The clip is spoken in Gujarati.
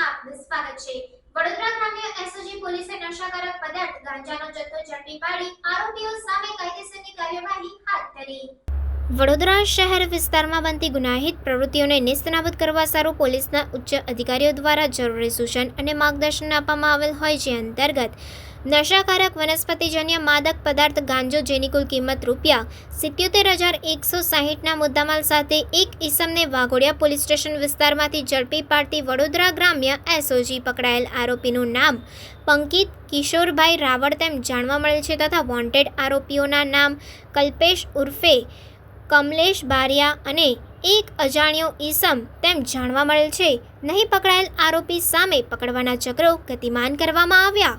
આપનું સ્વાગત છે. વડોદરા ગ્રામ્ય એસઓજી પોલીસે નશાકારક પદાર્થ, ગાંજાનો જથ્થો ઝડપી પાડી આરોપીઓ સામે કાયદેસરની કાર્યવાહી હાથ ધરી. વડોદરા શહેર વિસ્તારમાં બનતી ગુનાહિત પ્રવૃત્તિઓને નિસ્તનાબૂદ કરવા સારું પોલીસના ઉચ્ચ અધિકારીઓ દ્વારા જરૂરી સૂચન અને માર્ગદર્શન આપવામાં આવેલ હોય જે અંતર્ગત નશાકારક વનસ્પતિજન્ય માદક પદાર્થ ગાંજો જેની કુલ કિંમત રૂપિયા સિત્યોતેર હજાર એકસો સાહીઠના મુદ્દામાલ સાથે એક ઈસમને વાઘોડિયા પોલીસ સ્ટેશન વિસ્તારમાંથી ઝડપી પાડતી વડોદરા ગ્રામ્ય એસઓજી પકડાયેલ આરોપીનું નામ પંકિત કિશોરભાઈ રાવળ તેમ જાણવા મળેલ છે તથા વોન્ટેડ આરોપીઓના નામ કલ્પેશ ઉર્ફે કમલેશ બારિયા અને એક અજાણ્યો ઈસમ તેમ જાણવા મળેલ છે. નહીં પકડાયેલ આરોપી સામે પકડવાના ચક્રો ગતિમાન કરવામાં આવ્યા.